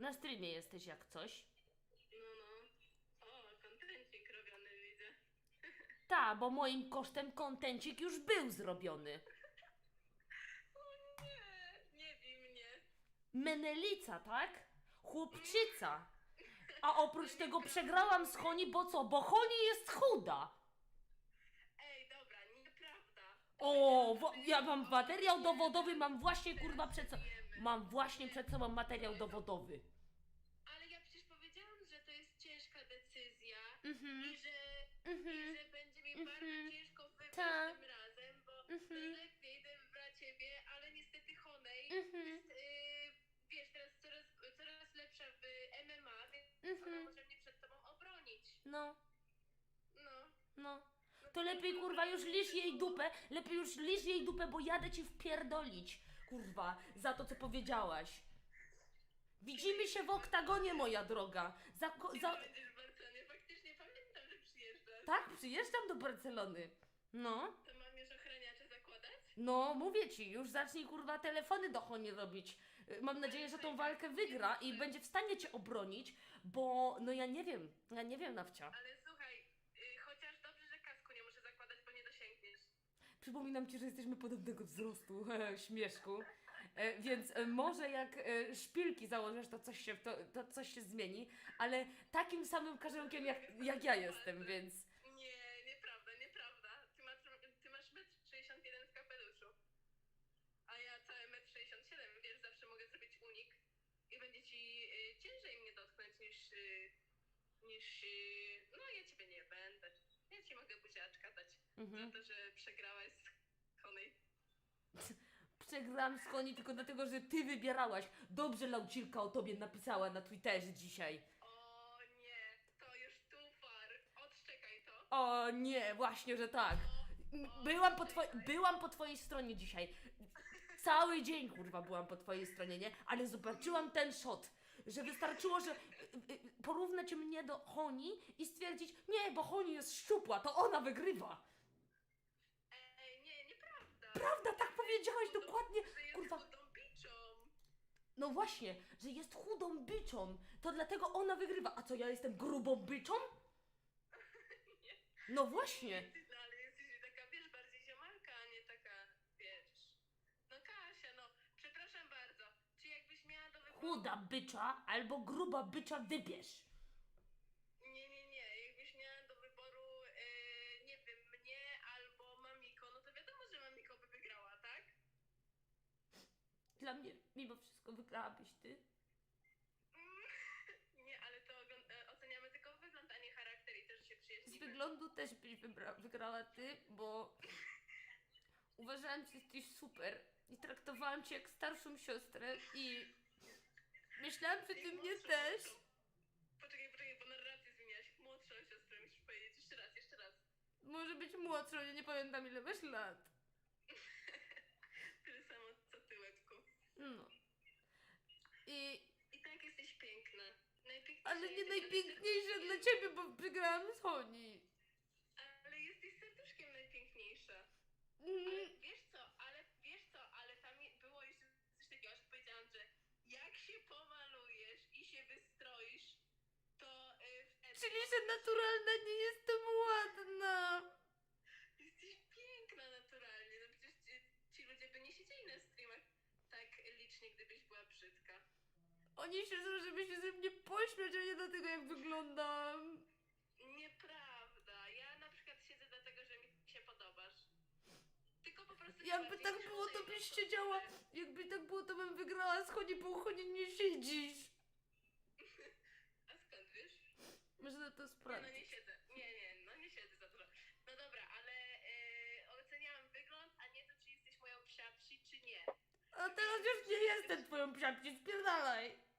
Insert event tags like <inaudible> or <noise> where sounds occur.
Na streamie jesteś jak coś. No, no. O, kontencik robiony widzę. Ta, bo moim kosztem kontencik już był zrobiony. O nie, nie bij mnie. Menelica, tak? Chłopczyca. A oprócz tego przegrałam z Honi, bo co? Bo Honi jest chuda. Ej, dobra, nieprawda. O, wo- ja mam materiał dowodowy, mam właśnie kurwa przed sobą. Mam właśnie przed sobą materiał dowodowy. Ale ja przecież powiedziałam, że to jest ciężka decyzja Mhm. i, że, i że będzie mi bardzo ciężko wybrać Tak. tym razem, bo Mhm. najlepiej idę wybrać ciebie, ale niestety Honej Mhm. jest, y, wiesz, teraz coraz, coraz lepsza w MMA, więc Mhm. ona może mnie przed tobą obronić. No, No. no. To lepiej kurwa już lisz jej dupę, lepiej już lisz jej dupę, bo jadę ci wpierdolić, kurwa, za to co powiedziałaś. Widzimy się w oktagonie, moja droga. Za, ko- za, będziesz w Barcelonie? Faktycznie pamiętam, że przyjeżdżasz. tak, przyjeżdżam do Barcelony. No. To mam już ochraniacze zakładać? No, mówię ci, już zacznij kurwa telefony do Honi robić. Y, Mam nadzieję, że tą walkę wygra i będzie w stanie cię obronić, bo no ja nie wiem, ja nie wiem nawcia. Ale słuchaj, y, chociaż dobrze, że kasku nie muszę zakładać, bo nie dosięgniesz. Przypominam ci, że jesteśmy podobnego wzrostu, <laughs> śmieszku. E, więc e, może jak e, szpilki założysz, to coś, się, to, to coś się zmieni, ale takim samym karzełkiem jak, jak ja jestem, więc Nie, nieprawda, nieprawda. Ty masz, ty masz 1,61 m w kapeluszu. A ja całe 1,67 m, wiesz, zawsze mogę zrobić unik i będzie ci y, ciężej mnie dotknąć niż, y, niż, y, no ja ciebie nie będę. Ja ci mogę buziaczka dać Mhm. za to, że przegrałaś z Konej. <laughs> przegrałam z Honi tylko dlatego, że ty wybierałaś. Dobrze Laucilka o tobie napisała na Twitterze dzisiaj. O nie, to już too far. Odczekaj to. O nie, właśnie, że tak. Byłam po, twoi- byłam po twojej stronie dzisiaj. Cały dzień, kurwa, byłam po twojej stronie, nie? Ale zobaczyłam ten shot, że wystarczyło, że y, y, porównać mnie do Honi i stwierdzić, nie, bo Honi jest szczupła, to ona wygrywa. Dokładnie, Że jest kurwa. chudą biczą. No właśnie, że jest chudą byczą, to dlatego ona wygrywa. A co, ja jestem grubą byczą? <laughs> No właśnie. No ale jesteś taka, wiesz, bardziej ziomalka, a nie taka, wiesz. No Kasia, no, przepraszam bardzo. Czy jakbyś miała do wyboru... Chuda bycza albo gruba bycza wybierz. Dla mnie mimo wszystko wygrałabyś ty. Nie, ale to e, oceniamy tylko wygląd, a nie charakter i też się Z przyjaźnimy. wyglądu też byś wygrała ty, bo <laughs> uważałam, że jesteś super i traktowałam cię jak starszą siostrę i myślałam, że ty mnie też. Poczekaj, poczekaj, bo narrację zmieniałaś. Młodszą siostrę musisz powiedzieć. Jeszcze raz, jeszcze raz. Może być młodszą, ja nie pamiętam ile masz lat. Tyle samo co ty, Łebku. No. I, I tak jesteś piękna. Najpiękniejsza ale nie najpiękniejsza dla ciebie, bo przegrałam z Honi. Ale jesteś serduszkiem najpiękniejsza. Mm, Ale wiesz co, ale wiesz co, ale tam je- było jeszcze coś takiego, że powiedziałam, że jak się pomalujesz i się wystroisz, to y, wtedy... Czyli, że naturalna nie jestem ładna. Jesteś piękna naturalnie, no przecież ci, ci ludzie by nie siedzieli na streamach tak licznie, gdybyś była brzydka. Oni siedzą, żeby się ze mnie pośmiać, a nie dlatego, jak wyglądam. Nieprawda. Ja na przykład siedzę dlatego, że mi się podobasz. Tylko po prostu... Jakby tak było, to byś po siedziała. Jakby tak było, to bym wygrała z Honi, bo u Honi nie siedzisz. A skąd wiesz? Można to Nie, no sprawdzić. nie siedzę. Nie, nie, no nie siedzę za dużo. No dobra, ale e, oceniałam wygląd, a nie to, czy jesteś moją psiapsi, czy nie. A teraz już nie jestem twoją psiapci, spierdalaj.